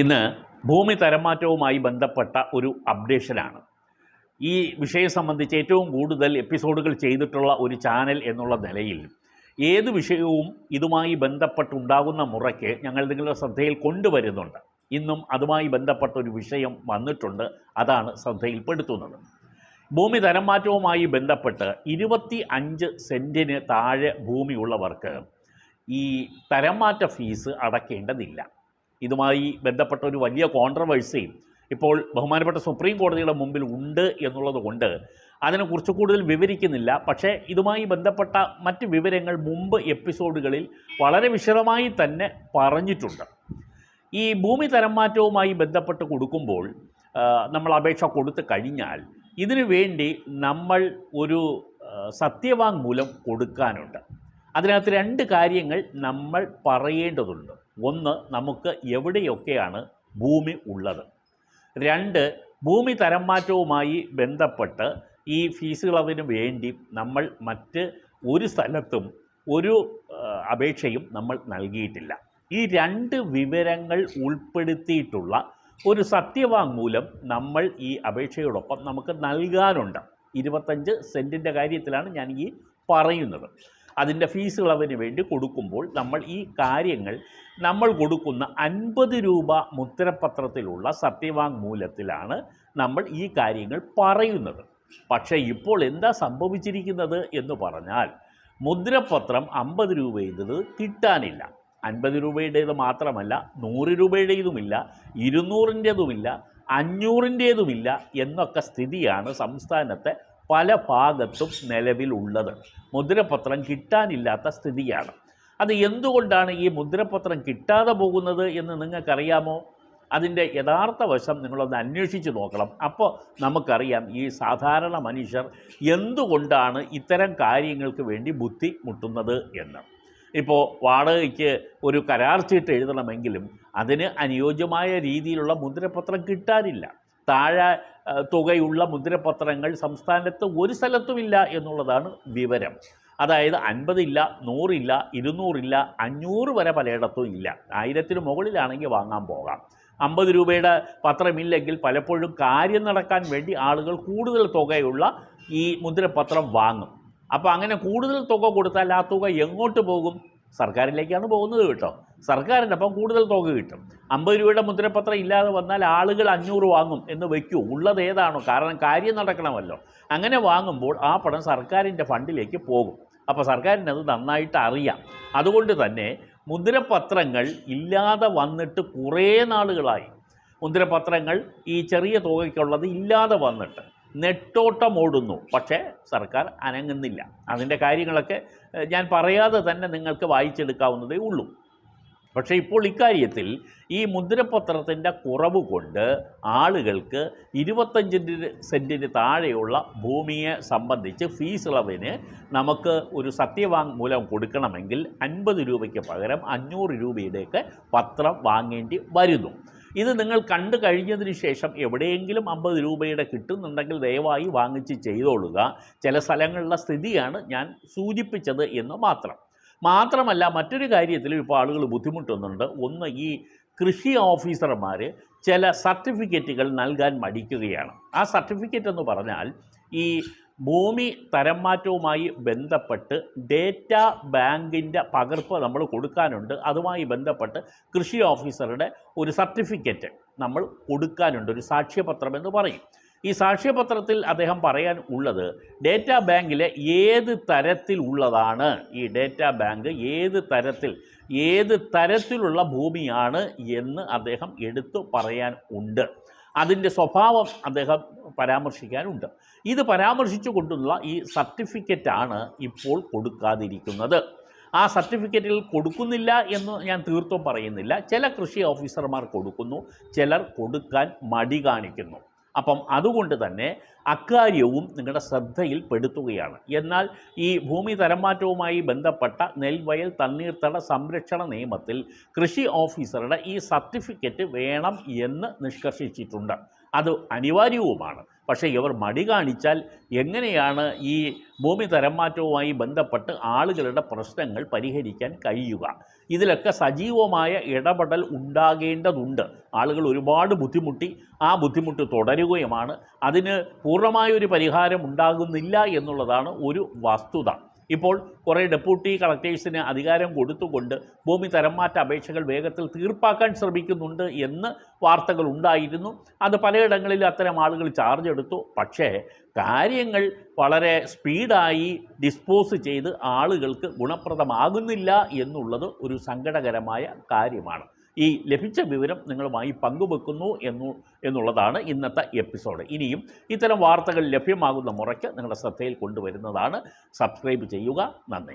ഇന്ന് ഭൂമി തരംമാറ്റവുമായി ബന്ധപ്പെട്ട ഒരു അപ്ഡേഷനാണ്. ഈ വിഷയം സംബന്ധിച്ച് ഏറ്റവും കൂടുതൽ എപ്പിസോഡുകൾ ചെയ്തിട്ടുള്ള ഒരു ചാനൽ എന്നുള്ള നിലയിൽ ഏത് വിഷയവും ഇതുമായി ബന്ധപ്പെട്ടുണ്ടാകുന്ന മുറയ്ക്ക് ഞങ്ങൾ നിങ്ങളുടെ ശ്രദ്ധയിൽ കൊണ്ടുവരുന്നുണ്ട്. ഇന്നും അതുമായി ബന്ധപ്പെട്ട ഒരു വിഷയം വന്നിട്ടുണ്ട്. അതാണ് ശ്രദ്ധയിൽപ്പെടുത്തുന്നത്. ഭൂമി തരംമാറ്റവുമായി ബന്ധപ്പെട്ട് ഇരുപത്തി അഞ്ച് സെന്റിന് താഴെ ഭൂമിയുള്ളവർക്ക് ഈ തരംമാറ്റ ഫീസ് അടയ്ക്കേണ്ടതില്ല. ഇതുമായി ബന്ധപ്പെട്ട ഒരു വലിയ കോൺട്രവേഴ്സി ഇപ്പോൾ ബഹുമാനപ്പെട്ട സുപ്രീം കോടതിയുടെ മുമ്പിൽ ഉണ്ട് എന്നുള്ളത് കൊണ്ട് അതിനെക്കുറിച്ച് കൂടുതൽ വിവരിക്കുന്നില്ല. പക്ഷേ ഇതുമായി ബന്ധപ്പെട്ട മറ്റ് വിവരങ്ങൾ മുമ്പ് എപ്പിസോഡുകളിൽ വളരെ വിശദമായി തന്നെ പറഞ്ഞിട്ടുണ്ട്. ഈ ഭൂമി തരംമാറ്റവുമായി ബന്ധപ്പെട്ട് കൊടുക്കുമ്പോൾ നമ്മൾ അപേക്ഷ കൊടുത്തു കഴിഞ്ഞാൽ ഇതിനു വേണ്ടി നമ്മൾ ഒരു സത്യവാങ്മൂലം കൊടുക്കാനുണ്ട്. അതിനകത്ത് രണ്ട് കാര്യങ്ങൾ നമ്മൾ പറയേണ്ടതുണ്ട്. ഒന്ന് നമുക്ക് എവിടെയൊക്കെയാണ് ഭൂമി ഉള്ളത്? രണ്ട് ഭൂമി തരംമാറ്റവുമായി ബന്ധപ്പെട്ട് ഈ ഫീസ് വേണ്ടി നമ്മൾ മറ്റ് ഒരു സ്ഥലത്തും ഒരു അപേക്ഷയും നമ്മൾ നൽകിയിട്ടില്ല. ഈ രണ്ട് വിവരങ്ങൾ ഉൾപ്പെടുത്തിയിട്ടുള്ള ഒരു സത്യവാങ്മൂലം നമ്മൾ ഈ അപേക്ഷയോടൊപ്പം നമുക്ക് നൽകാനുണ്ട്. ഇരുപത്തഞ്ച് സെന്റിന്റെ കാര്യത്തിലാണ് ഞാൻ ഈ പറയുന്നത്. അതിന്റെ ഫീസുകൾ ഇളവിന് വേണ്ടി കൊടുക്കുമ്പോൾ നമ്മൾ ഈ കാര്യങ്ങൾ നമ്മൾ കൊടുക്കുന്ന അൻപത് രൂപ മുദ്രപത്രത്തിലുള്ള സത്യവാങ്മൂലത്തിലാണ് നമ്മൾ ഈ കാര്യങ്ങൾ പറയുന്നത്. പക്ഷേ ഇപ്പോൾ എന്താ സംഭവിച്ചിരിക്കുന്നത് എന്ന് പറഞ്ഞാൽ മുദ്രപത്രം അമ്പത് രൂപയുടേത് കിട്ടാനില്ല. അൻപത് രൂപയുടേത് മാത്രമല്ല നൂറ് രൂപയുടേതുമില്ല ഇരുന്നൂറിന്റേതുമില്ല അഞ്ഞൂറിന്റേതുമില്ല എന്നൊക്കെ സ്ഥിതിയാണ് സംസ്ഥാനത്തെ പല ഭാഗത്തും നിലവിലുള്ളത്. മുദ്രപത്രം കിട്ടാനില്ലാത്ത സ്ഥിതിയാണ്. അത് എന്തുകൊണ്ടാണ് ഈ മുദ്രപത്രം കിട്ടാതെ പോകുന്നത് എന്ന് നിങ്ങൾക്കറിയാമോ? അതിന്റെ യഥാർത്ഥ വശം നിങ്ങളൊന്ന് അന്വേഷിച്ച് നോക്കണം. അപ്പോൾ നമുക്കറിയാം ഈ സാധാരണ മനുഷ്യർ എന്തുകൊണ്ടാണ് ഇത്തരം കാര്യങ്ങൾക്ക് വേണ്ടി ബുദ്ധി മുട്ടുന്നത് എന്ന്. ഇപ്പോൾ വാടകയ്ക്ക് ഒരു കരാർ ചീട്ട് എഴുതണമെങ്കിലും അതിന് അനുയോജ്യമായ രീതിയിലുള്ള മുദ്രപത്രം കിട്ടാനില്ല. താഴെ തുകയുള്ള മുദ്രപത്രങ്ങൾ സംസ്ഥാനത്ത് ഒരു സ്ഥലത്തുമില്ല എന്നുള്ളതാണ് വിവരം. അതായത് അൻപതില്ല നൂറില്ല ഇരുന്നൂറില്ല അഞ്ഞൂറ് വരെ പലയിടത്തും ഇല്ല. ആയിരത്തിന് മുകളിലാണെങ്കിൽ വാങ്ങാൻ പോകാം. അമ്പത് രൂപയുടെ പത്രമില്ലെങ്കിൽ പലപ്പോഴും കാര്യം നടക്കാൻ വേണ്ടി ആളുകൾ കൂടുതൽ തുകയുള്ള ഈ മുദ്രപത്രം വാങ്ങും. അപ്പോൾ അങ്ങനെ കൂടുതൽ തുക കൊടുത്താൽ ആ തുക എങ്ങോട്ട് പോകും? സർക്കാരിലേക്കാണ് പോകുന്നത് കേട്ടോ. സർക്കാരിന്റെ അപ്പം കൂടുതൽ തുക കിട്ടും. അമ്പത് രൂപയുടെ മുദ്രപത്രം ഇല്ലാതെ വന്നാൽ ആളുകൾ അഞ്ഞൂറ് വാങ്ങും എന്ന് വയ്ക്കൂ. ഉള്ളത് ഏതാണോ? കാരണം കാര്യം നടക്കണമല്ലോ. അങ്ങനെ വാങ്ങുമ്പോൾ ആ പണം സർക്കാരിന്റെ ഫണ്ടിലേക്ക് പോകും. അപ്പോൾ സർക്കാരിന് അത് നന്നായിട്ട് അറിയാം. അതുകൊണ്ട് തന്നെ മുദ്രപത്രങ്ങൾ ഇല്ലാതെ വന്നിട്ട് കുറേ നാളുകളായി. മുദ്രപത്രങ്ങൾ ഈ ചെറിയ തുകയ്ക്കുള്ളത് ഇല്ലാതെ വന്നിട്ട്. നെട്ടോട്ടം ഓടുന്നു. പക്ഷേ സർക്കാർ അനങ്ങുന്നില്ല. അതിന്റെ കാര്യങ്ങളൊക്കെ ഞാൻ പറയാതെ തന്നെ നിങ്ങൾക്ക് വായിച്ചെടുക്കാവുന്നതേ ഉള്ളൂ. പക്ഷേ ഇപ്പോൾ ഇക്കാര്യത്തിൽ ഈ മുദ്രപത്രത്തിന്റെ കുറവ് കൊണ്ട് ആളുകൾക്ക് ഇരുപത്തഞ്ചിന്റെ സെന്റിന് താഴെയുള്ള ഭൂമിയെ സംബന്ധിച്ച് ഫീസ് ഇളവിന് നമുക്ക് ഒരു സത്യവാങ്മൂലം കൊടുക്കണമെങ്കിൽ അൻപത് രൂപയ്ക്ക് പകരം അഞ്ഞൂറ് രൂപയുടെയൊക്കെ പത്രം വാങ്ങേണ്ടി വരുന്നു. ഇത് നിങ്ങൾ കണ്ടു കഴിഞ്ഞതിന് ശേഷം എവിടെയെങ്കിലും അമ്പത് രൂപയുടെ കിട്ടുന്നുണ്ടെങ്കിൽ ദയവായി വാങ്ങിച്ച് ചെയ്തോളുക. ചില സ്ഥലങ്ങളിലെ സ്ഥിതിയാണ് ഞാൻ സൂചിപ്പിച്ചത് എന്ന് മാത്രം. മാത്രമല്ല മറ്റൊരു കാര്യത്തിലും ഇപ്പോൾ ആളുകൾ ബുദ്ധിമുട്ടുന്നുണ്ട്. ഒന്ന് ഈ കൃഷി ഓഫീസർമാർ ചില സർട്ടിഫിക്കറ്റുകൾ നൽകാൻ മടിക്കുകയാണ്. ആ സർട്ടിഫിക്കറ്റ് എന്ന് പറഞ്ഞാൽ ഈ ഭൂമി തരംമാറ്റവുമായി ബന്ധപ്പെട്ട് ഡേറ്റ ബാങ്കിന്റെ പകർപ്പ് നമ്മൾ കൊടുക്കാനുണ്ട്. അതുമായി ബന്ധപ്പെട്ട് കൃഷി ഓഫീസറുടെ ഒരു സർട്ടിഫിക്കറ്റ് നമ്മൾ കൊടുക്കാനുണ്ട്. ഒരു സാക്ഷ്യപത്രം എന്ന് പറയും. ഈ സാക്ഷ്യപത്രത്തിൽ അദ്ദേഹം പറയാൻ ഉള്ളത് ഡേറ്റ ബാങ്കിലെ ഏത് തരത്തിലുള്ളതാണ് ഈ ഡേറ്റ ബാങ്ക് ഏത് തരത്തിൽ ഏത് തരത്തിലുള്ള ഭൂമിയാണ് എന്ന് അദ്ദേഹം എടുത്തു പറയാൻ ഉണ്ട്. അതിന്റെ സ്വഭാവം അദ്ദേഹം പരാമർശിക്കാനുണ്ട്. ഇത് പരാമർശിച്ചു കൊണ്ടുള്ള ഈ സർട്ടിഫിക്കറ്റാണ് ഇപ്പോൾ കൊടുക്കാതിരിക്കുന്നത്. ആ സർട്ടിഫിക്കറ്റുകൾ കൊടുക്കുന്നില്ല എന്ന് ഞാൻ തീർത്തും പറയുന്നില്ല. ചില കൃഷി ഓഫീസർമാർ കൊടുക്കുന്നു ചിലർ കൊടുക്കാൻ മടി കാണിക്കുന്നു. അപ്പം അതുകൊണ്ട് തന്നെ അക്കാര്യവും നിങ്ങളുടെ ശ്രദ്ധയിൽ പെടുത്തുകയാണ്. എന്നാൽ ഈ ഭൂമി തരംമാറ്റവുമായി ബന്ധപ്പെട്ട നെൽവയൽ തണ്ണീർത്തട സംരക്ഷണ നിയമത്തിൽ കൃഷി ഓഫീസറുടെ ഈ സർട്ടിഫിക്കറ്റ് വേണം എന്ന് നിഷ്കർഷിച്ചിട്ടുണ്ട്. അത് അനിവാര്യവുമാണ്. പക്ഷേ ഇവർ മടി കാണിച്ചാൽ എങ്ങനെയാണ് ഈ ഭൂമി തരംമാറ്റവുമായി ബന്ധപ്പെട്ട് ആളുകളുടെ പ്രശ്നങ്ങൾ പരിഹരിക്കാൻ കഴിയുക? ഇതിലൊക്കെ സജീവമായ ഇടപെടൽ ഉണ്ടാകേണ്ടതുണ്ട്. ആളുകൾ ഒരുപാട് ബുദ്ധിമുട്ടി ആ ബുദ്ധിമുട്ട് തുടരുകയുമാണ്. അതിന് പൂർണമായൊരു പരിഹാരം ഉണ്ടാകുന്നില്ല എന്നുള്ളതാണ് ഒരു വസ്തുത. ഇപ്പോൾ കുറേ ഡെപ്യൂട്ടി കളക്ടേഴ്സിന് അധികാരം കൊടുത്തുകൊണ്ട് ഭൂമി തരംമാറ്റ അപേക്ഷകൾ വേഗത്തിൽ തീർപ്പാക്കാൻ ശ്രമിക്കുന്നുണ്ട് എന്ന് വാർത്തകൾ ഉണ്ടായിരുന്നു. അത് പലയിടങ്ങളിൽ അത്തരം ആളുകൾ ചാർജ് എടുത്തു. പക്ഷേ കാര്യങ്ങൾ വളരെ സ്പീഡായി ഡിസ്പോസ് ചെയ്ത് ആളുകൾക്ക് ഗുണപ്രദമാകുന്നില്ല എന്നുള്ളത് ഒരു സങ്കടകരമായ കാര്യമാണ്. ഈ ലഭിച്ച വിവരം നിങ്ങളുമായി പങ്കുവെക്കുന്നു എന്നു എന്നുള്ളതാണ് ഇന്നത്തെ എപ്പിസോഡ്. ഇനിയും ഇത്തരം വാർത്തകൾ ലഭ്യമാകുന്ന മുറയ്ക്ക് നിങ്ങളുടെ ശ്രദ്ധയിൽ കൊണ്ടുവരുന്നതാണ്. സബ്സ്ക്രൈബ് ചെയ്യുക. നന്ദി.